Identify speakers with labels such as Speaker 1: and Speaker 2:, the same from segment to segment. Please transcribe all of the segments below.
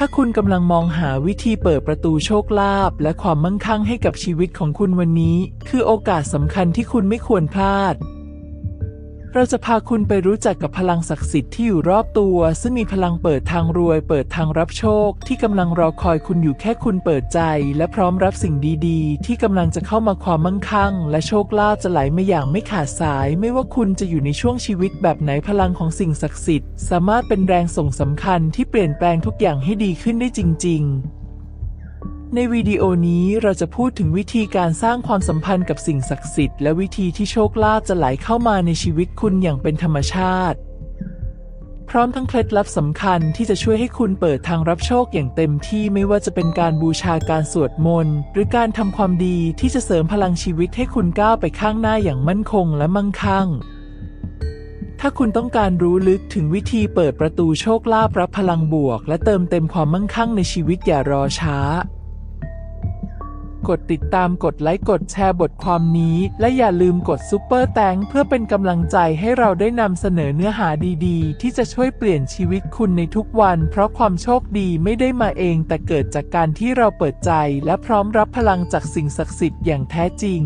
Speaker 1: ถ้าคุณกำลังมองหาวิธีเปิดประตูโชคลาภและความมั่งคั่งให้กับชีวิตของคุณวันนี้ คือโอกาสสำคัญที่คุณไม่ควรพลาด เราจะพาคุณไปรู้จักกับพลังศักดิ์สิทธิ์ที่อยู่รอบตัว ซึ่งมีพลังเปิดทางรวย เปิดทางรับโชค ที่กำลังรอคอยคุณอยู่แค่คุณเปิดใจ และพร้อมรับสิ่งดีๆ ที่กำลังจะเข้ามาความมั่งคั่ง และโชคลาภจะไหลมาอย่างไม่ขาดสาย ไม่ว่าคุณจะอยู่ในช่วงชีวิตแบบไหนพลังของสิ่งศักดิ์สิทธิ์ สามารถเป็นแรงส่งสำคัญที่เปลี่ยนแปลงทุกอย่างให้ดีขึ้นได้จริง ๆ ในวิดีโอนี้เราจะพูดถึงวิธีการสร้างความสัมพันธ์กับสิ่งศักดิ์สิทธิ์และวิธีที่โชคลาภจะไหลเข้ามาในชีวิตคุณอย่างเป็นธรรมชาติ พร้อมทั้งเคล็ดลับสำคัญที่จะช่วยให้คุณเปิดทางรับโชคอย่างเต็มที่ไม่ว่าจะเป็นการบูชาการสวดมนต์ หรือการทำความดีที่จะเสริมพลังชีวิตให้คุณก้าวไปข้างหน้าอย่างมั่นคงและมั่งคั่งถ้าคุณต้องการรู้ลึกถึงวิธีเปิดประตูโชคลาภรับพลังบวก และเติมเต็มความมั่งคั่งในชีวิตอย่ารอช้า กดติดตามกดไลค์กดแชร์บทความนี้ และอย่าลืมกดซุปเปอร์แตงเพื่อเป็นกำลังใจให้เราได้นำเสนอเนื้อหาดีๆ ที่จะช่วยเปลี่ยนชีวิตคุณในทุกวัน เพราะความโชคดีไม่ได้มาเอง แต่เกิดจากการที่เราเปิดใจ และพร้อมรับพลังจากสิ่งศักดิ์สิทธิ์อย่างแท้จริง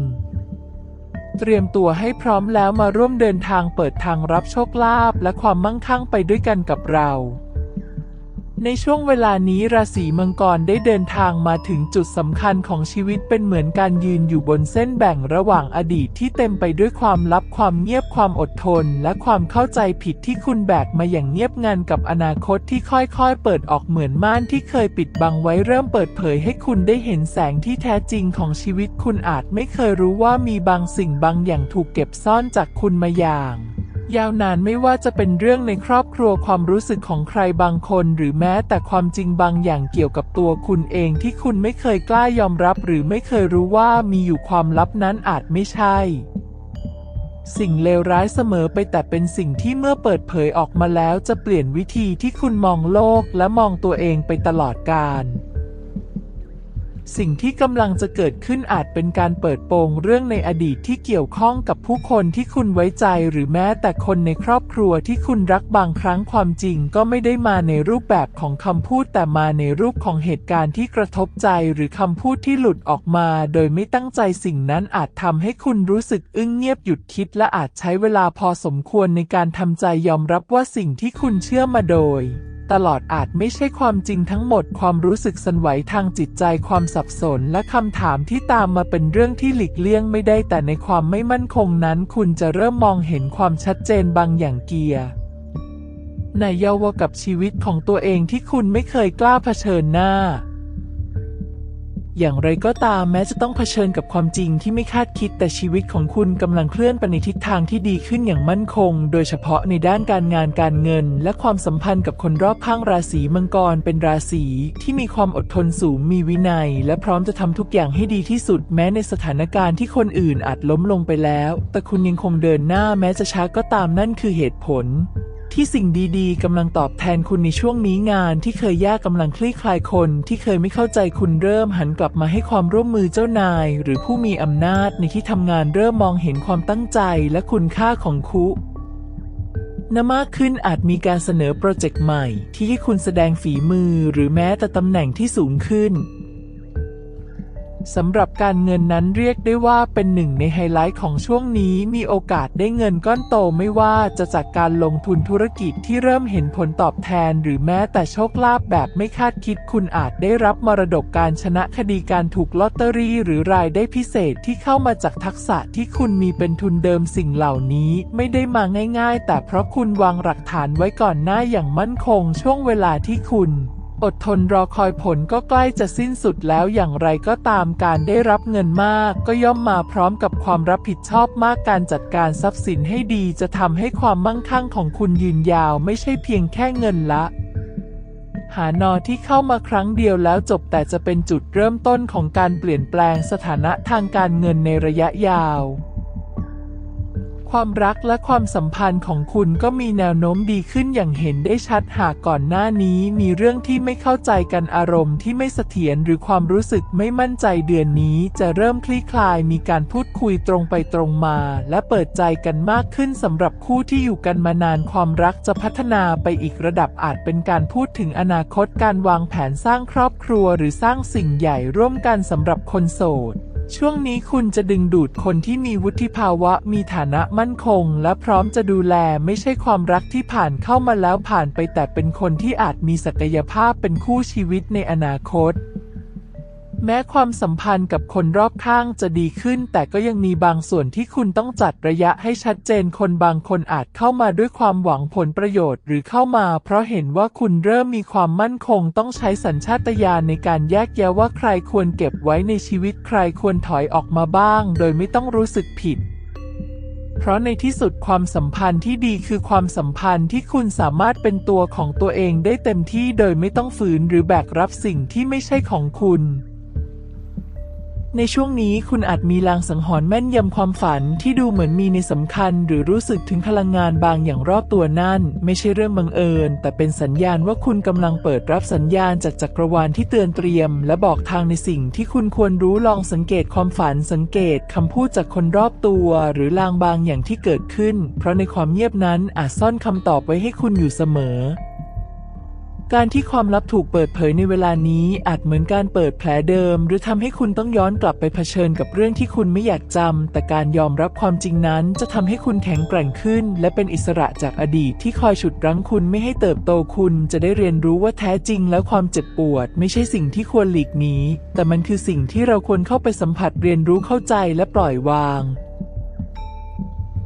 Speaker 1: เตรียมตัวให้พร้อมแล้วมาร่วมเดินทางเปิดทางรับโชคลาภและความมั่งคั่งไปด้วยกันกับเรา ในช่วงเวลานี้ราศีมังกรได้เดินทางมาถึงจุดสำคัญของชีวิตเป็นเหมือนการยืนอยู่บนเส้นแบ่งระหว่างอดีตที่เต็มไปด้วยความลับความเงียบความอดทน และความเข้าใจผิดที่คุณแบกมาอย่างเงียบงันกับอนาคตที่ค่อยๆ เปิดออกเหมือนม่านที่เคยปิดบังไว้เริ่มเปิดเผยให้คุณได้เห็นแสงที่แท้จริงของชีวิตคุณอาจไม่เคยรู้ว่ามีบางสิ่งบางอย่างถูกเก็บซ่อนจากคุณมาอย่าง ยาวนานไม่ว่าจะเป็นเรื่องในครอบครัวความรู้สึกของใครบางคน หรือแม้แต่ความจริงบางอย่างเกี่ยวกับตัวคุณเองที่คุณไม่เคยกล้ายอมรับ หรือไม่เคยรู้ว่ามีอยู่ความลับนั้นอาจไม่ใช่ สิ่งเลวร้ายเสมอไปแต่เป็นสิ่งที่เมื่อเปิดเผยออกมาแล้วจะเปลี่ยนวิธีที่คุณมองโลกและมองตัวเองไปตลอดกาล สิ่งที่กำลังจะเกิดขึ้นอาจเป็นการเปิดโปงเรื่องในอดีตที่เกี่ยวข้องกับผู้คนที่คุณไว้ใจหรือแม้แต่คนในครอบครัวที่คุณรักบางครั้งความจริงก็ไม่ได้มาในรูปแบบของคำพูดแต่มาในรูปของเหตุการณ์ที่กระทบใจหรือคำพูดที่หลุดออกมาโดยไม่ตั้งใจสิ่งนั้นอาจทำให้คุณรู้สึกอึ้งเงียบหยุดคิดและอาจใช้เวลาพอสมควรในการทำใจยอมรับว่าสิ่งที่คุณเชื่อมาโดย ตลอดอาจไม่ใช่ความจริงทั้งหมดความรู้สึกสันไหวทางจิตใจความสับสนและคำถามที่ตามมาเป็นเรื่องที่หลีกเลี่ยงไม่ได้ แต่ในความไม่มั่นคงนั้น คุณจะเริ่มมองเห็นความชัดเจนบางอย่างเกียร์ในเยาวกับชีวิตของตัวเองที่คุณไม่เคยกล้าเผชิญหน้า อย่างไรก็ตามแม้จะต้องเผชิญกับความจริงที่ไม่คาดคิดแต่ชีวิตของคุณกำลังเคลื่อนไปในทิศทางที่ดีขึ้นอย่างมั่นคง โดยเฉพาะในด้านการงานการเงิน และความสัมพันธ์กับคนรอบข้างราศีมังกรเป็นราศีที่มีความอดทนสูงมีวินัย และพร้อมจะทำทุกอย่างให้ดีที่สุด แม้ในสถานการณ์ที่คนอื่นอาจล้มลงไปแล้ว แต่คุณยังคงเดินหน้าแม้จะช้าก็ตามนั่นคือเหตุผล ที่สิ่งดีๆกำลังตอบแทนคุณในช่วงนี้งานที่เคยยากกำลังคลี่คลายคน ที่เคยไม่เข้าใจคุณเริ่มหันกลับมาให้ความร่วมมือเจ้านาย หรือผู้มีอำนาจในที่ทำงานเริ่มมองเห็นความตั้งใจและคุณค่าของคุนมากขึ้นอาจมีการเสนอโปรเจกต์ใหม่ ที่ให้คุณแสดงฝีมือ หรือแม้แต่ตำแหน่งที่สูงขึ้น สำหรับการเงินนั้นเรียกได้ว่าเป็นหนึ่งในไฮไลท์ของช่วงนี้มีโอกาสได้เงินก้อนโตไม่ว่าจะจากการลงทุนธุรกิจที่เริ่มเห็นผลตอบแทน หรือแม้แต่โชคลาภแบบไม่คาดคิดคุณอาจได้รับมรดกการชนะคดีการถูกลอตเตอรี่หรือรายได้พิเศษที่เข้ามาจากทักษะที่คุณมีเป็นทุนเดิมสิ่งเหล่านี้ไม่ได้มาง่าย ๆ แต่เพราะคุณวางหลักฐานไว้ก่อนหน้าอย่างมั่นคงช่วงเวลาที่คุณ อดทนรอคอยผลก็ใกล้จะสิ้นสุดแล้วอย่างไรก็ตามการได้รับเงินมาก ก็ย่อมมาพร้อมกับความรับผิดชอบมากการจัดการทรัพย์สินให้ดีจะทำให้ความมั่งคั่งของคุณยืนยาวไม่ใช่เพียงแค่เงินละ หานอที่เข้ามาครั้งเดียวแล้วจบแต่จะเป็นจุดเริ่มต้นของการเปลี่ยนแปลงสถานะทางการเงินในระยะยาว ความรักและความสัมพันธ์ของคุณก็มีแนวโน้มดีขึ้นอย่างเห็นได้ชัดหากก่อนหน้านี้มีเรื่องที่ไม่เข้าใจกันอารมณ์ที่ไม่เสถียรหรือความรู้สึกไม่มั่นใจเดือนนี้จะเริ่มคลี่คลายมีการพูดคุยตรงไปตรงมา และเปิดใจกันมากขึ้นสำหรับคู่ที่อยู่กันมานานความรักจะพัฒนาไปอีกระดับอาจเป็นการพูดถึงอนาคตการวางแผนสร้างครอบครัว หรือสร้างสิ่งใหญ่ร่วมกันสำหรับคนโสด ช่วงนี้คุณจะดึงดูดคนที่มีวุฒิภาวะ มีฐานะมั่นคง และพร้อมจะดูแลไม่ใช่ความรักที่ผ่านเข้ามาแล้วผ่านไปแต่เป็นคนที่อาจมีศักยภาพเป็นคู่ชีวิตในอนาคต แม้ความสัมพันธ์กับคนรอบข้างจะดีขึ้น แต่ก็ยังมีบางส่วนที่คุณต้องจัดระยะให้ชัดเจนคนบางคนอาจเข้ามาด้วยความหวังผลประโยชน์ หรือเข้ามาเพราะเห็นว่าคุณเริ่มมีความมั่นคงต้องใช้สัญชาตญาณในการแยกแยะว่าใครควรเก็บไว้ในชีวิตใครควรถอยออกมาบ้าง โดยไม่ต้องรู้สึกผิดเพราะในที่สุดความสัมพันธ์ที่ดีคือความสัมพันธ์ที่คุณสามารถเป็นตัวของตัวเองได้เต็มที่โดยไม่ต้องฝืนหรือแบกรับสิ่งที่ไม่ใช่ของคุณ ในช่วงนี้คุณอาจมีลางสังหรณ์แม่นยำความฝันที่ดูเหมือนมีในสำคัญ หรือรู้สึกถึงพลังงานบางอย่างรอบตัวนั่น ไม่ใช่เรื่องบังเอิญ แต่เป็นสัญญาณว่าคุณกำลังเปิดรับสัญญาณจากจักรวาลที่เตือนเตรียม และบอกทางในสิ่งที่คุณควรรู้ลองสังเกตความฝันสังเกตคำพูดจากคนรอบตัว หรือลางบางอย่างที่เกิดขึ้น เพราะในความเงียบนั้นอาจซ่อนคำตอบไว้ให้คุณอยู่เสมอ การที่ความลับถูกเปิดเผยในเวลานี้อาจเหมือนการเปิดแผลเดิม หรือทำให้คุณต้องย้อนกลับไปเผชิญกับเรื่องที่คุณไม่อยากจำแต่การยอมรับความจริงนั้นจะทำให้คุณแข็งแกร่งขึ้น และเป็นอิสระจากอดีตที่คอยฉุดรั้งคุณไม่ให้เติบโตคุณจะได้เรียนรู้ว่าแท้จริงแล้วความเจ็บปวด ไม่ใช่สิ่งที่ควรหลีกหนีแต่มันคือสิ่งที่เราควรเข้าไปสัมผัสเรียนรู้เข้าใจและปล่อยวาง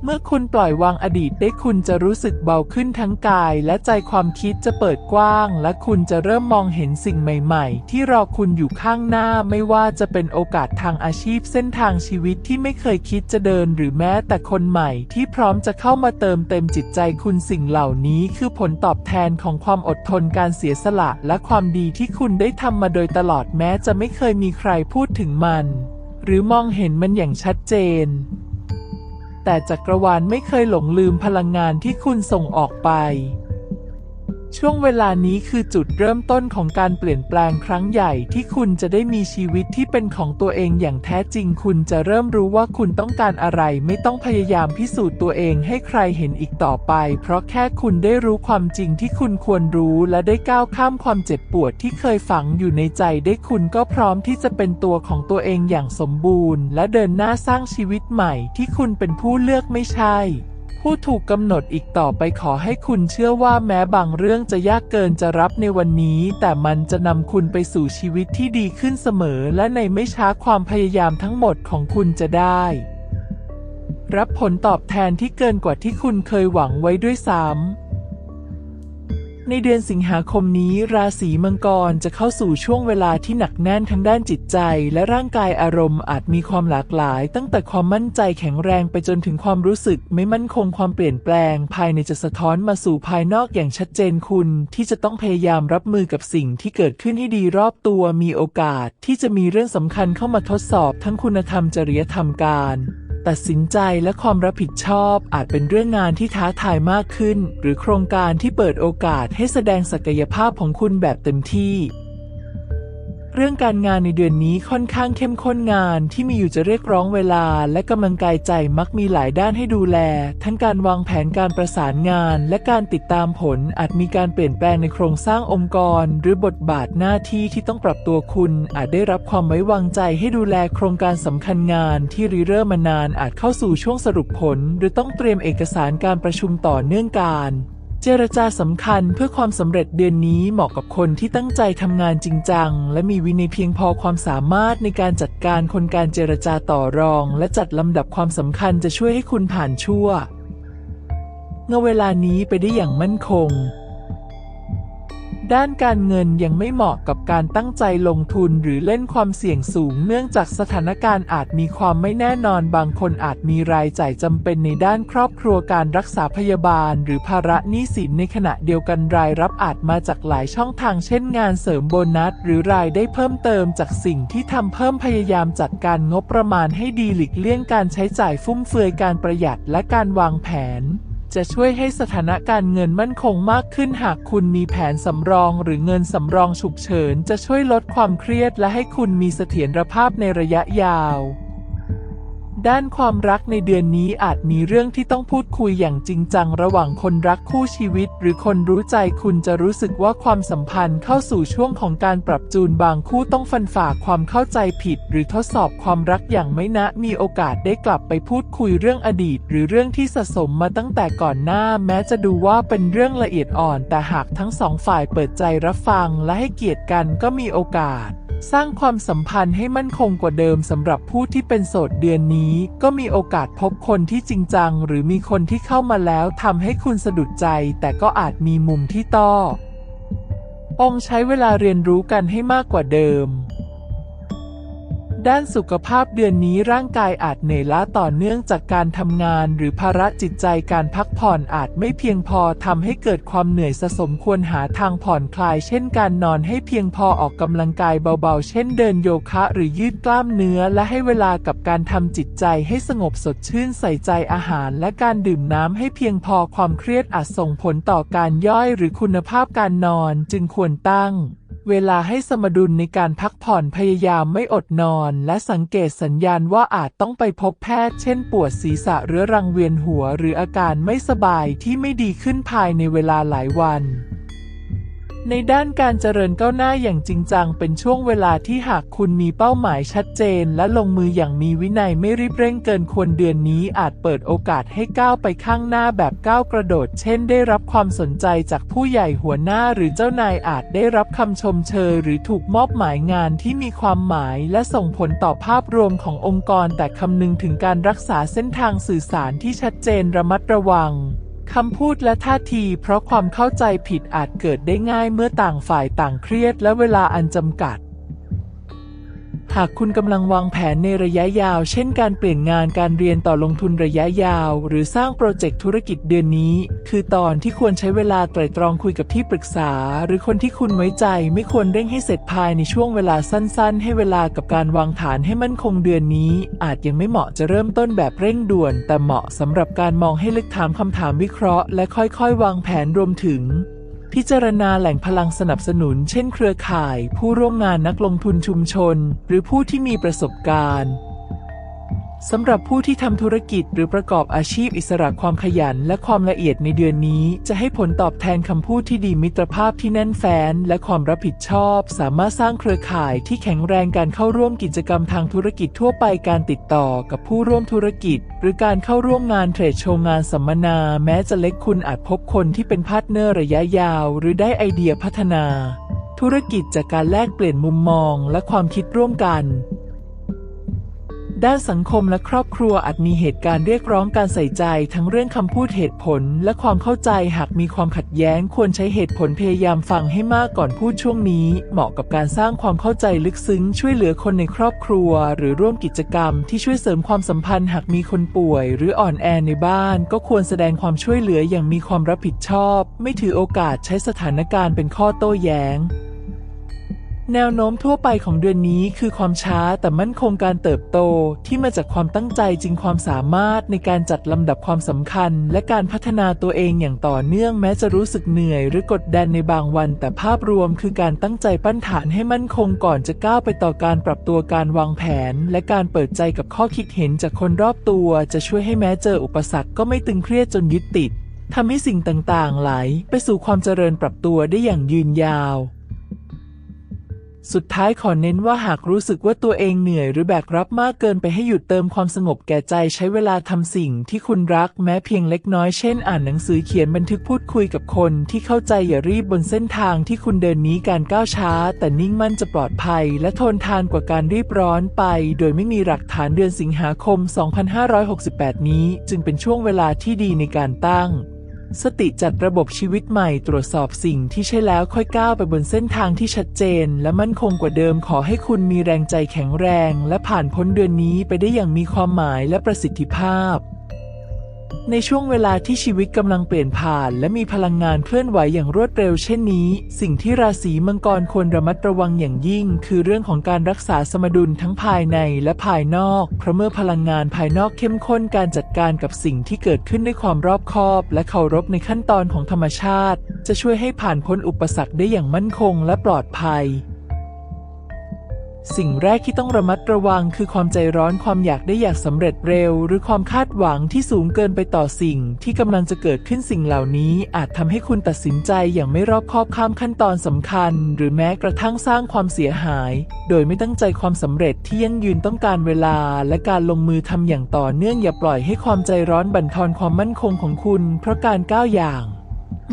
Speaker 1: เมื่อคุณปล่อยวางอดีตได้คุณจะรู้สึกเบาขึ้นทั้งกาย และใจความคิดจะเปิดกว้าง และคุณจะเริ่มมองเห็นสิ่งใหม่ๆ ที่รอคุณอยู่ข้างหน้าไม่ว่าจะเป็นโอกาสทางอาชีพเส้นทางชีวิตที่ไม่เคยคิดจะเดินหรือแม้แต่คนใหม่ที่พร้อมจะเข้ามาเติมเต็มจิตใจคุณสิ่งเหล่านี้ คือผลตอบแทนของความอดทนการเสียสละ และความดีที่คุณได้ทำมาโดยตลอดแม้จะไม่เคยมีใครพูดถึงมัน หรือมองเห็นมันอย่างชัดเจน แต่จักรวาลไม่เคยหลงลืมพลังงานที่คุณส่งออกไป ช่วงเวลานี้คือจุดเริ่มต้นของการเปลี่ยนแปลงครั้งใหญ่ที่คุณจะได้มีชีวิตที่เป็นของตัวเองอย่างแท้จริง คุณจะเริ่มรู้ว่าคุณต้องการอะไร ไม่ต้องพยายามพิสูจน์ตัวเองให้ใครเห็นอีกต่อไป เพราะแค่คุณได้รู้ความจริงที่คุณควรรู้และได้ก้าวข้ามความเจ็บปวดที่เคยฝังอยู่ในใจได้คุณก็พร้อมที่จะเป็นตัวของตัวเองอย่างสมบูรณ์ และเดินหน้าสร้างชีวิตใหม่ที่คุณเป็นผู้เลือกไม่ใช่ ผู้ถูกกำหนดอีกต่อไปขอให้คุณเชื่อว่าแม้บางเรื่องจะยากเกินจะรับในวันนี้ แต่มันจะนำคุณไปสู่ชีวิตที่ดีขึ้นเสมอ และในไม่ช้าความพยายามทั้งหมดของคุณจะได้ รับผลตอบแทนที่เกินกว่าที่คุณเคยหวังไว้ด้วยซ้ำ ในเดือนสิงหาคมนี้ ราศีมังกรจะเข้าสู่ช่วงเวลาที่หนักแน่นทั้งด้านจิตใจ และร่างกายอารมณ์อาจมีความหลากหลาย ตั้งแต่ความมั่นใจแข็งแรงไปจนถึงความรู้สึก ไม่มั่นคงความเปลี่ยนแปลง ภายในจะสะท้อนมาสู่ภายนอกอย่างชัดเจนคุณ ที่จะต้องพยายามรับมือกับสิ่งที่เกิดขึ้นให้ดีรอบตัวมีโอกาส ที่จะมีเรื่องสำคัญเข้ามาทดสอบทั้งคุณธรรมจริยธรรมการ ตัดสินใจและความรับผิดชอบอาจเป็นเรื่องงานที่ท้าทายมากขึ้น หรือโครงการที่เปิดโอกาสให้แสดงศักยภาพของคุณแบบเต็มที่ เรื่องการงานในเดือนนี้ค่อนข้างเข้มข้นงานที่มีอยู่จะเรียกร้องเวลาและกำลังกายใจมักมีหลายด้านให้ดูแล ทั้งการวางแผนการประสานงาน และการติดตามผลอาจมีการเปลี่ยนแปลงในโครงสร้างองค์กร หรือบทบาทหน้าที่ที่ต้องปรับตัวคุณอาจได้รับความไว้วางใจให้ดูแลโครงการสำคัญงานที่ริเริ่มมานานอาจเข้าสู่ช่วงสรุปผล หรือต้องเตรียมเอกสารการประชุมต่อเนื่องการ เจรจาสำคัญเพื่อความสำเร็จเดือนนี้เหมาะกับคนที่ตั้งใจทำงานจริงจัง และมีวินัยเพียงพอความสามารถในการจัดการคนการเจรจาต่อรอง และจัดลำดับความสำคัญจะช่วยให้คุณผ่านชั่วเงาเวลานี้ไปได้อย่างมั่นคง ด้านการเงินยังไม่เหมาะกับการตั้งใจลงทุนหรือเล่นความเสี่ยงสูง เนื่องจากสถานการณ์อาจมีความไม่แน่นอนบางคนอาจมีรายจ่ายจำเป็นในด้านครอบครัวการรักษาพยาบาล หรือภาระหนี้สินในขณะเดียวกันรายรับอาจมาจากหลายช่องทางเช่นงานเสริมโบนัส หรือรายได้เพิ่มเติมจากสิ่งที่ทำเพิ่มพยายามจัดการงบประมาณให้ดีหลีกเลี่ยงการใช้จ่ายฟุ่มเฟือยการประหยัดและการวางแผน จะช่วยให้สถานการณ์เงินมั่นคงมากขึ้นหากคุณมีแผนสำรองหรือเงินสำรองฉุกเฉิน จะช่วยลดความเครียดและให้คุณมีเสถียรภาพในระยะยาว ด้านความรักในเดือนนี้อาจมีเรื่องที่ต้องพูดคุยอย่างจริงจังระหว่างคนรักคู่ชีวิต หรือคนรู้ใจคุณจะรู้สึกว่าความสัมพันธ์เข้าสู่ช่วงของการปรับจูนบางคู่ต้องฟันฝ่าความเข้าใจผิด หรือทดสอบความรักอย่างไม่นะ มีโอกาสได้กลับไปพูดคุยเรื่องอดีต หรือเรื่องที่สะสมมาตั้งแต่ก่อนหน้า แม้จะดูว่าเป็นเรื่องละเอียดอ่อน แต่หากทั้งสองฝ่ายเปิดใจรับฟังและให้เกียรติกันก็มีโอกาส สร้างความสัมพันธ์ให้มั่นคงกว่าเดิมสำหรับผู้ที่เป็นโสดเดือนนี้ ก็มีโอกาสพบคนที่จริงจัง หรือมีคนที่เข้ามาแล้วทำให้คุณสะดุดใจ แต่ก็อาจมีมุมที่ต้อ องใช้เวลาเรียนรู้กันให้มากกว่าเดิม ด้านสุขภาพเดือนนี้ร่างกายอาจเหนื่อยล้าต่อเนื่องจากการทำงาน หรือภาระจิตใจการพักผ่อนอาจไม่เพียงพอทำให้เกิดความเหนื่อยสะสมควรหาทางผ่อนคลาย เช่นการนอนให้เพียงพอออกกำลังกายเบาๆ เช่นเดินโยคะ หรือยืดกล้ามเนื้อและให้เวลากับการทำจิตใจให้สงบสดชื่นใส่ใจอาหาร และการดื่มน้ำให้เพียงพอความเครียดอาจส่งผลต่อการย่อยหรือคุณภาพการนอนจึงควรตั้ง เวลาให้สมดุลในการพักผ่อนพยายามไม่อดนอน และสังเกตสัญญาณว่าอาจต้องไปพบแพทย์ เช่นปวดศีรษะเรื้อรังเวียนหัว หรืออาการไม่สบายที่ไม่ดีขึ้นภายในเวลาหลายวัน ในด้านการเจริญก้าวหน้าอย่างจริงจังเป็นช่วงเวลาที่หากคุณมีเป้าหมายชัดเจน และลงมืออย่างมีวินัยไม่รีบเร่งเกินควรเดือนนี้อาจเปิดโอกาสให้ก้าวไปข้างหน้าแบบก้าวกระโดด เช่นได้รับความสนใจจากผู้ใหญ่หัวหน้าหรือเจ้านายอาจได้รับคำชมเชยหรือถูกมอบหมายงานที่มีความหมาย และส่งผลต่อภาพรวมขององค์กร แต่คำนึงถึงการรักษาเส้นทางสื่อสารที่ชัดเจนระมัดระวัง คำพูดและท่าทีเพราะความเข้าใจผิดอาจเกิดได้ง่ายเมื่อต่างฝ่ายต่างเครียดและเวลาอันจำกัด หากคุณกำลังวางแผนในระยะยาว เช่นการเปลี่ยนงานการเรียนต่อลงทุนระยะยาว หรือสร้างโปรเจกต์ธุรกิจเดือนนี้ คือตอนที่ควรใช้เวลาไตร่ตรองคุยกับที่ปรึกษา หรือคนที่คุณไว้ใจไม่ควรเร่งให้เสร็จภายในช่วงเวลาสั้นๆ ให้เวลากับการวางฐานให้มั่นคงเดือนนี้ อาจยังไม่เหมาะจะเริ่มต้นแบบเร่งด่วน แต่เหมาะสำหรับการมองให้ลึกถามคำถามวิเคราะห์ และค่อยๆ วางแผนรวมถึง พิจารณาแหล่งพลังสนับสนุน เช่น เครือข่าย ผู้ร่วมงานนักลงทุนชุมชน หรือผู้ที่มีประสบการณ์ สำหรับผู้ที่ทำธุรกิจหรือประกอบอาชีพอิสระความขยันและความละเอียดในเดือนนี้ จะให้ผลตอบแทนคำพูดที่ดีมิตรภาพที่แน่นแฟ้นและความรับผิดชอบ สามารถสร้างเครือข่ายที่แข็งแรงการเข้าร่วมกิจกรรมทางธุรกิจทั่วไปการติดต่อกับผู้ร่วมธุรกิจ หรือการเข้าร่วมงานเทรดโชว์งานสัมมนา แม้จะเล็กคุณอาจพบคนที่เป็นพาร์ทเนอร์ระยะยาว หรือได้ไอเดียพัฒนา ธุรกิจจากการแลกเปลี่ยนมุมมอง และความคิดร่วมกัน ด้านสังคมและครอบครัวอาจมีเหตุการณ์เรียกร้องการใส่ใจ ทั้งเรื่องคำพูดเหตุผล และความเข้าใจหากมีความขัดแย้ง ควรใช้เหตุผลพยายามฟังให้มากก่อนพูดช่วงนี้ เหมาะกับการสร้างความเข้าใจลึกซึ้ง ช่วยเหลือคนในครอบครัว หรือร่วมกิจกรรม ที่ช่วยเสริมความสัมพันธ์หากมีคนป่วย หรืออ่อนแอในบ้าน ก็ควรแสดงความช่วยเหลืออย่างมีความรับผิดชอบ ไม่ถือโอกาสใช้สถานการณ์เป็นข้อโต้แย้ง แนวโน้มทั่วไปของเดือนนี้คือความช้าแต่มั่นคงการเติบโตที่มาจากความตั้งใจจริงความสามารถในการจัดลำดับความสำคัญ และการพัฒนาตัวเองอย่างต่อเนื่องแม้จะรู้สึกเหนื่อย หรือกดดันในบางวัน แต่ภาพรวมคือการตั้งใจปั้นฐานให้มั่นคงก่อนจะก้าวไปต่อการปรับตัวการวางแผน และการเปิดใจกับข้อคิดเห็นจากคนรอบตัว จะช่วยให้แม้เจออุปสรรคก็ไม่ตึงเครียดจนยึดติดทำให้สิ่งต่างๆ ไหล ไปสู่ความเจริญปรับตัวได้อย่างยืนยาว สุดท้ายขอเน้นว่าหากรู้สึกว่าตัวเองเหนื่อยหรือแบกรับมากเกินไปให้หยุดเติมความสงบแก่ใจใช้เวลาทำสิ่งที่คุณรักแม้เพียงเล็กน้อยเช่น อ่านหนังสือเขียนบันทึกพูดคุยกับคนที่เข้าใจอย่ารีบบนเส้นทางที่คุณเดินนี้การก้าวช้า แต่นิ่งมั่นจะปลอดภัย และทนทานกว่าการรีบร้อนไป โดยไม่มีหลักฐานเดือนสิงหาคม 2568 นี้ จึงเป็นช่วงเวลาที่ดีในการตั้ง สติจัดระบบชีวิตใหม่ตรวจสอบสิ่งที่ใช่แล้วค่อยก้าวไปบนเส้นทางที่ชัดเจน และมั่นคงกว่าเดิมขอให้คุณมีแรงใจแข็งแรง และผ่านพ้นเดือนนี้ไปได้อย่างมีความหมายและประสิทธิภาพ ในช่วงเวลาที่ชีวิตกำลังเปลี่ยนผ่าน และมีพลังงานเคลื่อนไหวอย่างรวดเร็วเช่นนี้ สิ่งที่ราศีมังกรควรระมัดระวังอย่างยิ่ง คือเรื่องของการรักษาสมดุลทั้งภายในและภายนอก เพราะเมื่อพลังงานภายนอกเข้มข้นการจัดการกับสิ่งที่เกิดขึ้นด้วยความรอบคอบ และเคารพในขั้นตอนของธรรมชาติ จะช่วยให้ผ่านพ้นอุปสรรคได้อย่างมั่นคงและปลอดภัย สิ่งแรกที่ต้องระมัดระวังคือความใจร้อนความอยากได้อยากสำเร็จเร็ว หรือความคาดหวังที่สูงเกินไปต่อสิ่ง ที่กำลังจะเกิดขึ้นสิ่งเหล่านี้ อาจทำให้คุณตัดสินใจอย่างไม่รอบคอบข้ามขั้นตอนสำคัญ หรือแม้กระทั่งสร้างความเสียหาย โดยไม่ตั้งใจความสำเร็จที่ยั่งยืนต้องการเวลา และการลงมือทำอย่างต่อเนื่องอย่าปล่อยให้ความใจร้อนบั่นทอนความมั่นคงของคุณ เพราะการก้าวอย่าง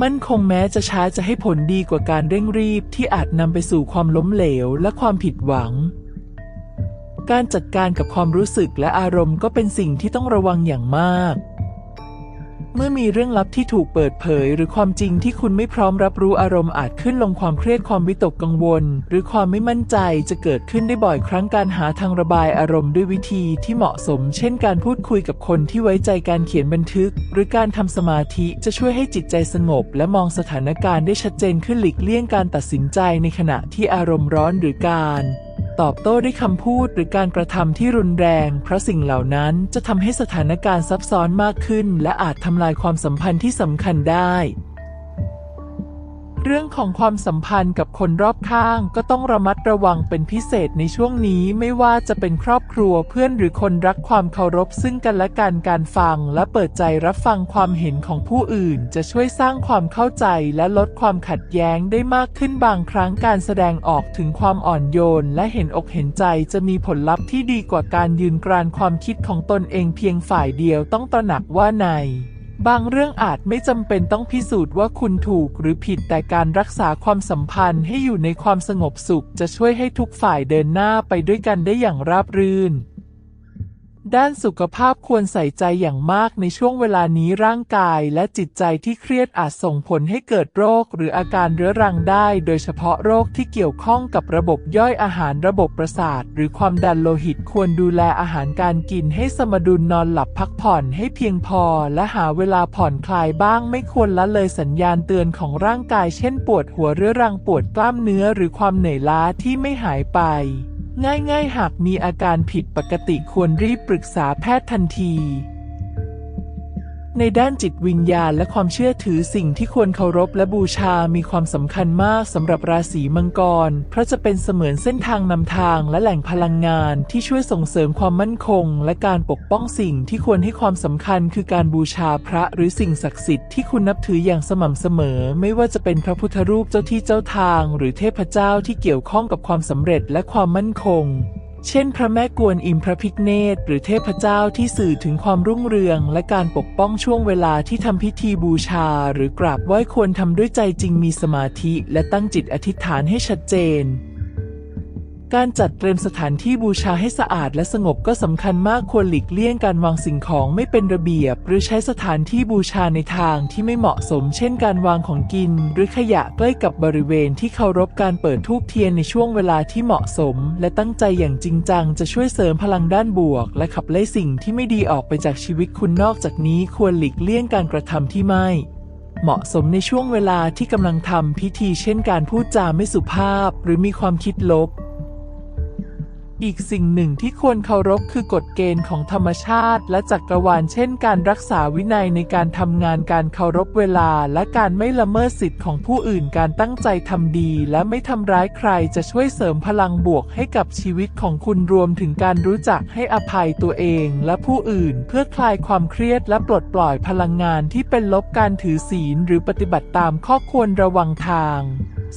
Speaker 1: มั่นคงแม้จะช้าจะให้ผลดีกว่าการเร่งรีบที่อาจนำไปสู่ความล้มเหลวและความผิดหวัง การจัดการกับความรู้สึกและอารมณ์ก็เป็นสิ่งที่ต้องระวังอย่างมาก เมื่อมีเรื่องลับที่ถูกเปิดเผย หรือความจริงที่คุณไม่พร้อมรับรู้อารมณ์อาจขึ้นลงความเครียดความวิตกกังวล หรือความไม่มั่นใจจะเกิดขึ้นได้บ่อยครั้งการหาทางระบายอารมณ์ด้วยวิธีที่เหมาะสม เช่นการพูดคุยกับคนที่ไว้ใจการเขียนบันทึก หรือการทำสมาธิจะช่วยให้จิตใจสงบ และมองสถานการณ์ได้ชัดเจนขึ้นหลีกเลี่ยงการตัดสินใจในขณะที่อารมณ์ร้อนหรือการ ตอบโต้ด้วยคำพูดหรือการกระทำที่รุนแรง เพราะสิ่งเหล่านั้นจะทำให้สถานการณ์ซับซ้อนมากขึ้น และอาจทำลายความสัมพันธ์ที่สำคัญได้ เรื่องของความสัมพันธ์กับคนรอบข้างก็ต้องระมัดระวังเป็นพิเศษในช่วงนี้ไม่ว่าจะเป็นครอบครัวเพื่อนหรือคนรักความเคารพซึ่งกันและกันการฟังและเปิดใจรับฟังความเห็นของผู้อื่น จะช่วยสร้างความเข้าใจและลดความขัดแย้งได้มากขึ้นบางครั้งการแสดงออกถึงความอ่อนโยน และเห็นอกเห็นใจจะมีผลลัพธ์ที่ดีกว่าการยืนกรานความคิดของตนเองเพียงฝ่ายเดียวต้องตระหนักว่าใน บางเรื่องอาจไม่จำเป็นต้องพิสูจน์ว่าคุณถูกหรือผิดแต่การรักษาความสัมพันธ์ให้อยู่ในความสงบสุข จะช่วยให้ทุกฝ่ายเดินหน้าไปด้วยกันได้อย่างราบรื่น ด้านสุขภาพควรใส่ใจอย่างมากในช่วงเวลานี้ร่างกายและจิตใจที่เครียดอาจส่งผลให้เกิดโรคหรืออาการเรื้อรังได้ โดยเฉพาะโรคที่เกี่ยวข้องกับระบบย่อยอาหารระบบประสาท หรือความดันโลหิตควรดูแลอาหารการกินให้สมดุลนอนหลับพักผ่อนให้เพียงพอ และหาเวลาผ่อนคลายบ้าง ไม่ควรละเลยสัญญาณเตือนของร่างกาย เช่น ปวดหัวเรื้อรังปวดกล้ามเนื้อ หรือความเหนื่อยล้าที่ไม่หายไป ง่ายๆ หากมีอาการผิดปกติควรรีบปรึกษาแพทย์ทันที ในด้านจิตวิญญาณและความเชื่อถือสิ่งที่ควรเคารพและบูชา มีความสำคัญมากสำหรับราศีมังกร เพราะจะเป็นเสมือนเส้นทางนำทางและแหล่งพลังงานที่ช่วยส่งเสริมความมั่นคง และการปกป้องสิ่งที่ควรให้ความสำคัญ คือการบูชาพระหรือสิ่งศักดิ์สิทธิ์ที่คุณนับถืออย่างสม่ำเสมอ ไม่ว่าจะเป็นพระพุทธรูปเจ้าที่เจ้าทาง หรือเทพเจ้าที่เกี่ยวข้องกับความสำเร็จและความมั่นคง เช่น พระแม่กวนอิมพระพิกเนตหรือเทพเจ้าที่สื่อถึงความรุ่งเรือง และการปกป้องช่วงเวลาที่ทำพิธีบูชา หรือกราบไหว้ควรทำด้วยใจจริงมีสมาธิ และตั้งจิตอธิษฐานให้ชัดเจน การจัดเตรียมสถานที่บูชาให้สะอาดและสงบก็สำคัญมากควรหลีกเลี่ยงการวางสิ่งของไม่เป็นระเบียบ หรือใช้สถานที่บูชาในทางที่ไม่เหมาะสม เช่นการวางของกิน หรือขยะใกล้กับบริเวณที่เคารพการเปิดธูปเทียนในช่วงเวลาที่เหมาะสม และตั้งใจอย่างจริงจังจะช่วยเสริมพลังด้านบวก และขับไล่สิ่งที่ไม่ดีออกไปจากชีวิตคุณนอกจากนี้ควรหลีกเลี่ยงการกระทำที่ไม่เหมาะสมในช่วงเวลาที่กำลังทำพิธีเช่นการพูดจาไม่สุภาพ หรือมีความคิดลบ อีกสิ่งหนึ่งที่ควรเคารพคือกฎเกณฑ์ของธรรมชาติและจักรวาลเช่นการรักษาวินัยในการทำงานการเคารพเวลาและการไม่ละเมิดสิทธิ์ของผู้อื่นการตั้งใจทำดีและไม่ทำร้ายใครจะช่วยเสริมพลังบวกให้กับชีวิตของคุณรวมถึงการรู้จักให้อภัยตัวเองและผู้อื่นเพื่อคลายความเครียดและปลดปล่อยพลังงานที่เป็นลบการถือศีลหรือปฏิบัติตามข้อควรระวังทาง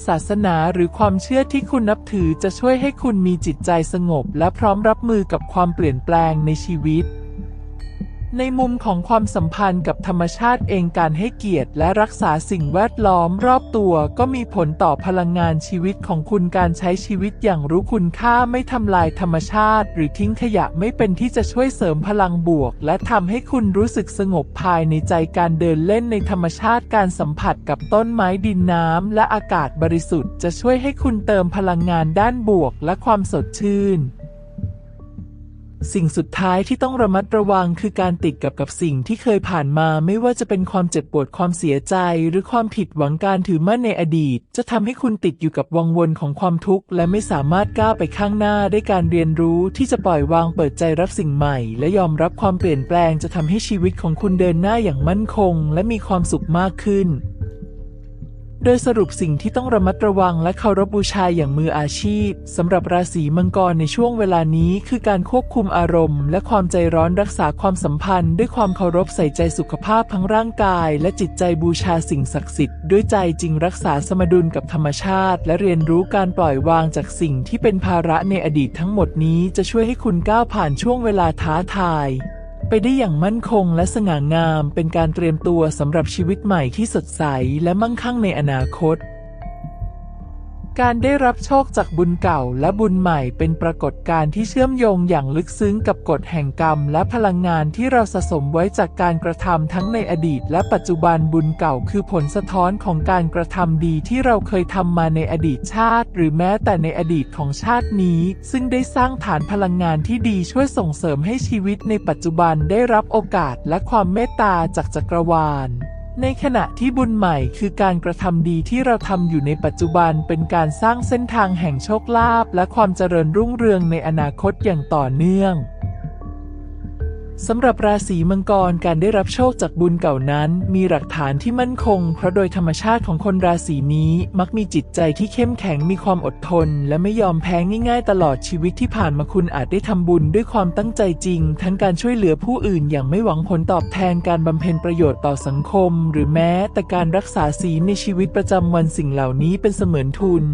Speaker 1: ศาสนาหรือความเชื่อที่คุณนับถือจะช่วยให้คุณมีจิตใจสงบและพร้อมรับมือกับความเปลี่ยนแปลงในชีวิต ในมุมของความสัมพันธ์กับธรรมชาติเองการให้เกียรติและรักษาสิ่งแวดล้อมรอบตัวก็มีผลต่อพลังงานชีวิตของคุณการใช้ชีวิตอย่างรู้คุณค่าไม่ทำลายธรรมชาติ หรือทิ้งขยะไม่เป็นที่จะช่วยเสริมพลังบวก และทำให้คุณรู้สึกสงบภายในใจการเดินเล่นในธรรมชาติการสัมผัสกับต้นไม้ดินน้ำและอากาศบริสุทธิ์ จะช่วยให้คุณเติมพลังงานด้านบวกและความสดชื่น สิ่งสุดท้ายที่ต้องระมัดระวังคือการติดกับกับสิ่งที่เคยผ่านมาไม่ว่าจะเป็นความเจ็บปวดความเสียใจ หรือความผิดหวังการถือมั่นในอดีต จะทำให้คุณติดอยู่กับวังวนของความทุกข์ และไม่สามารถก้าวไปข้างหน้าได้การเรียนรู้ที่จะปล่อยวางเปิดใจรับสิ่งใหม่ และยอมรับความเปลี่ยนแปลงจะทำให้ชีวิตของคุณเดินหน้าอย่างมั่นคง และมีความสุขมากขึ้น ดยสรุปสิ่งที่ต้องระมัดระวังและเคารพบูชาอย่างมืออาชีพสำหรับราศีมังกรในช่วงเวลานี้คือการควบคุมอารมณ์ และความใจร้อนรักษาความสัมพันธ์ ด้วยความเคารพใส่ใจสุขภาพทั้งร่างกาย และจิตใจบูชาสิ่งศักดิ์สิทธิ์ด้วยใจจริงรักษาสมดุลกับธรรมชาติ และเรียนรู้การปล่อยวางจากสิ่งที่เป็นภาระในอดีตทั้งหมดนี้จะช่วยให้คุณก้าวผ่านช่วงเวลาท้าทาย ไปได้อย่างมั่นคงและสง่างามเป็นการเตรียมตัวสำหรับชีวิตใหม่ที่สดใสและมั่งคั่งในอนาคต การได้รับโชคจากบุญเก่าและบุญใหม่เป็นปรากฏการณ์ที่เชื่อมโยงอย่างลึกซึ้งกับกฎแห่งกรรมและพลังงานที่เราสะสมไว้จากการกระทำทั้งในอดีตและปัจจุบันบุญเก่าคือผลสะท้อนของการกระทำดีที่เราเคยทำมาในอดีตชาติ หรือแม้แต่ในอดีตของชาตินี้ ซึ่งได้สร้างฐานพลังงานที่ดีช่วยส่งเสริมให้ชีวิตในปัจจุบันได้รับโอกาสและความเมตตาจากจักรวาล ในขณะที่บุญใหม่คือการกระทำดีที่เราทำอยู่ในปัจจุบันเป็นการสร้างเส้นทางแห่งโชคลาภและความเจริญรุ่งเรืองในอนาคตอย่างต่อเนื่อง สำหรับราศีมังกรการได้รับโชคจากบุญเก่านั้น มีหลักฐานที่มั่นคง เพราะโดยธรรมชาติของคนราศีนี้มักมีจิตใจที่เข้มแข็งมีความอดทน และไม่ยอมแพ้ง่ายๆ ตลอดชีวิตที่ผ่านมาคุณอาจได้ทำบุญด้วยความตั้งใจจริง ทั้งการช่วยเหลือผู้อื่นอย่างไม่หวังผลตอบแทนการบำเพ็ญประโยชน์ต่อสังคม หรือแม้แต่การรักษาศีลในชีวิตประจำวันสิ่งเหล่านี้เป็นเสมือนทุน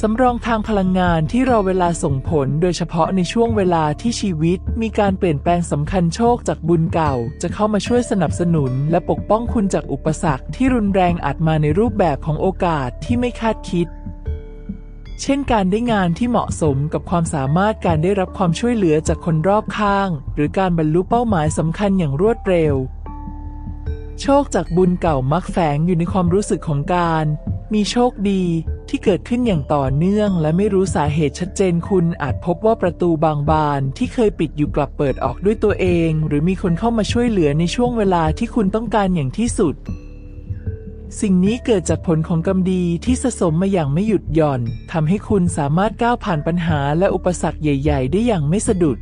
Speaker 1: สำรองทางพลังงานที่รอเวลาส่งผลโดยเฉพาะในช่วงเวลาที่ชีวิต มีการเปลี่ยนแปลงสำคัญโชคจากบุญเก่า จะเข้ามาช่วยสนับสนุน และปกป้องคุณจากอุปสรรคที่รุนแรงอาจมาในรูปแบบของโอกาสที่ไม่คาดคิด เช่นการได้งานที่เหมาะสมกับความสามารถการได้รับความช่วยเหลือจากคนรอบข้าง หรือการบรรลุเป้าหมายสำคัญอย่างรวดเร็ว โชคจากบุญเก่ามักแฝงอยู่ในความรู้สึกของการ มีโชคดีที่เกิดขึ้นอย่างต่อเนื่อง และไม่รู้สาเหตุชัดเจนคุณอาจพบว่าประตูบางบานที่เคยปิดอยู่กลับเปิดออกด้วยตัวเอง หรือมีคนเข้ามาช่วยเหลือในช่วงเวลาที่คุณต้องการอย่างที่สุด สิ่งนี้เกิดจากผลของกรรมดีที่สะสมมาอย่างไม่หยุดหย่อนทำให้คุณสามารถก้าวผ่านปัญหาและอุปสรรคใหญ่ ๆ ได้อย่างไม่สะดุด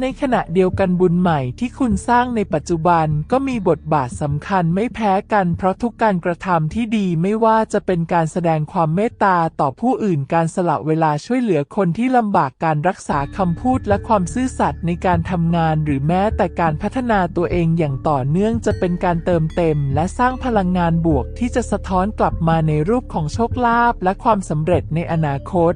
Speaker 1: ในขณะเดียวกันบุญใหม่ที่คุณสร้างในปัจจุบันก็มีบทบาทสำคัญไม่แพ้กันเพราะทุกการกระทำที่ดีไม่ว่าจะเป็นการแสดงความเมตตาต่อผู้อื่นการสละเวลาช่วยเหลือคนที่ลำบากการรักษาคำพูดและความซื่อสัตย์ในการทำงานหรือแม้แต่การพัฒนาตัวเองอย่างต่อเนื่องจะเป็นการเติมเต็ม และสร้างพลังงานบวกที่จะสะท้อนกลับมาในรูปของโชคลาภและความสำเร็จในอนาคต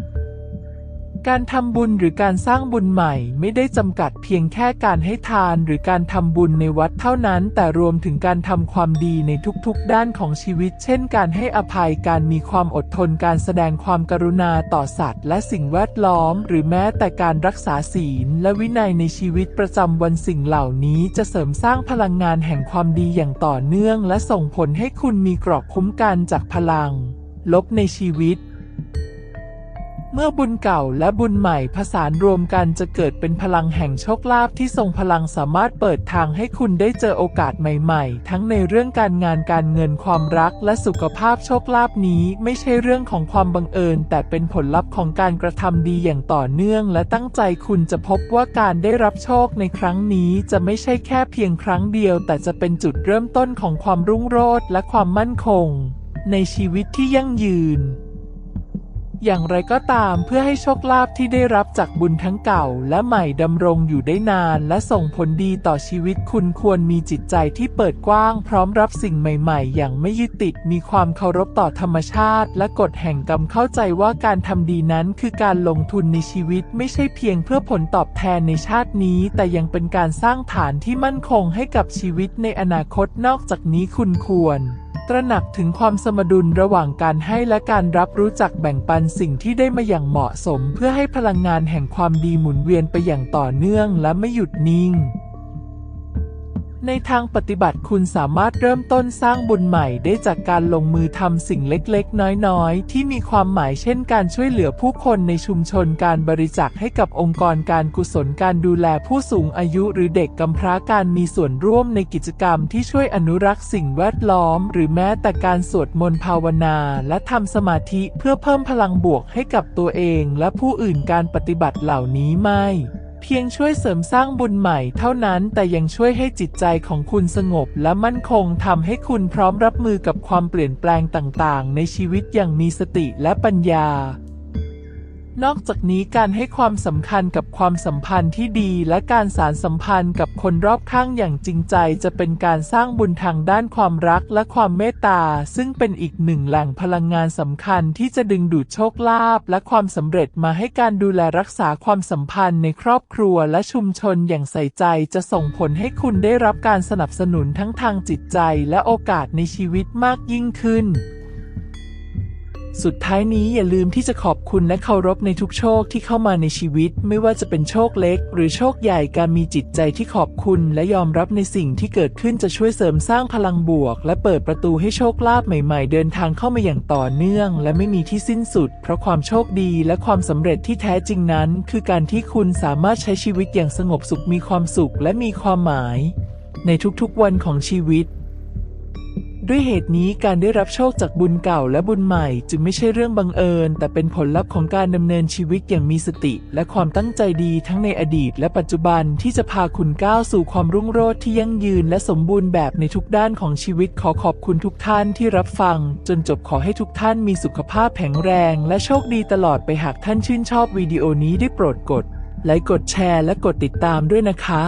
Speaker 1: การทำบุญหรือการสร้างบุญใหม่ไม่ได้จำกัดเพียงแค่การให้ทานหรือการทำบุญในวัดเท่านั้น แต่รวมถึงการทำความดีในทุกๆ ด้านของชีวิต เช่น การให้อภัยการมีความอดทนการแสดงความกรุณาต่อสัตว์และสิ่งแวดล้อม หรือแม้แต่การรักษาศีลและวินัยในชีวิตประจำวันสิ่งเหล่านี้จะเสริมสร้างพลังงานแห่งความดีอย่างต่อเนื่อง และส่งผลให้คุณมีกรอบคุ้มกันจากพลัง ลบในชีวิต เมื่อบุญเก่าและบุญใหม่ผสานรวมกันจะเกิดเป็นพลังแห่งโชคลาภที่ทรงพลังสามารถเปิดทางให้คุณได้เจอโอกาสใหม่ๆ ทั้งในเรื่องการงานการเงินความรักและสุขภาพโชคลาภนี้ไม่ใช่เรื่องของความบังเอิญ แต่เป็นผลลัพธ์ของการกระทำดีอย่างต่อเนื่อง และตั้งใจคุณจะพบว่าการได้รับโชคในครั้งนี้จะไม่ใช่แค่เพียงครั้งเดียว แต่จะเป็นจุดเริ่มต้นของความรุ่งโรจน์และความมั่นคง ในชีวิตที่ยั่งยืน อย่างไรก็ตามเพื่อให้โชคลาภที่ได้รับจากบุญทั้งเก่า และใหม่ดำรงอยู่ได้นาน และส่งผลดีต่อชีวิตคุณควรมีจิตใจที่เปิดกว้าง พร้อมรับสิ่งใหม่ๆ อย่างไม่ยึดติดมีความเคารพต่อธรรมชาติ และกฎแห่งกรรมเข้าใจว่าการทำดีนั้นคือการลงทุนในชีวิตไม่ใช่เพียงเพื่อผลตอบแทนในชาตินี้ แต่ยังเป็นการสร้างฐานที่มั่นคงให้กับชีวิตในอนาคตนอกจากนี้คุณควร ตระหนักถึงความสมดุลระหว่างการให้และการรับรู้จักแบ่งปันสิ่งที่ได้มาอย่างเหมาะสม เพื่อให้พลังงานแห่งความดีหมุนเวียนไปอย่างต่อเนื่องและไม่หยุดนิ่ง ในทางปฏิบัติคุณสามารถเริ่มต้นสร้างบุญใหม่ได้จากการลงมือทำสิ่งเล็กๆ น้อยๆ ที่มีความหมายเช่นการช่วยเหลือผู้คนในชุมชนการบริจาคให้กับองค์กรการกุศลการดูแลผู้สูงอายุหรือเด็กกำพร้าการมีส่วนร่วมในกิจกรรมที่ช่วยอนุรักษ์สิ่งแวดล้อม หรือแม้แต่การสวดมนต์ภาวนา และทำสมาธิเพื่อเพิ่มพลังบวกให้กับตัวเอง และผู้อื่นการปฏิบัติเหล่านี้ไม่ เพียงช่วยเสริมสร้างบุญใหม่เท่านั้นแต่ยังช่วยให้จิตใจของคุณสงบและมั่นคงทำให้คุณพร้อมรับมือกับความเปลี่ยนแปลงต่างๆ ในชีวิตอย่างมีสติและปัญญา นอกจากนี้การให้ความสำคัญกับความสัมพันธ์ที่ดีและการสารสัมพันธ์กับคนรอบข้างอย่างจริงใจจะเป็นการสร้างบุญทางด้านความรักและความเมตตา ซึ่งเป็นอีกหนึ่งแหล่งพลังงานสำคัญที่จะดึงดูดโชคลาภและความสำเร็จมาให้การดูแลรักษาความสัมพันธ์ในครอบครัวและชุมชนอย่างใส่ใจจะส่งผลให้คุณได้รับการสนับสนุนทั้งทางจิตใจและโอกาสในชีวิตมากยิ่งขึ้น สุดท้ายนี้อย่าลืมที่จะขอบคุณและเคารพในทุกโชคที่เข้ามาในชีวิต ไม่ว่าจะเป็นโชคเล็ก หรือโชคใหญ่การมีจิตใจที่ขอบคุณและยอมรับในสิ่งที่เกิดขึ้นจะช่วยเสริมสร้างพลังบวก และเปิดประตูให้โชคลาภใหม่ ๆ เดินทางเข้ามาอย่างต่อเนื่อง และไม่มีที่สิ้นสุด เพราะความโชคดีและความสำเร็จที่แท้จริงนั้น คือการที่คุณสามารถใช้ชีวิตอย่างสงบสุขมีความสุขและมีความหมาย ในทุกๆวันของชีวิต ด้วยเหตุนี้การได้รับโชคจากบุญเก่าและบุญใหม่จึงไม่ใช่เรื่องบังเอิญ แต่เป็นผลลัพธ์ของการดำเนินชีวิตอย่างมีสติ และความตั้งใจดีทั้งในอดีต และปัจจุบันที่จะพาคุณก้าวสู่ความรุ่งโรจน์ที่ยั่งยืนและสมบูรณ์แบบในทุกด้านของชีวิตขอขอบคุณทุกท่านที่รับฟัง จนจบขอให้ทุกท่านมีสุขภาพแข็งแรง และโชคดีตลอดไปหากท่านชื่นชอบวิดีโอนี้ได้โปรดกดไลค์กดแชร์และกดติดตามด้วยนะคะ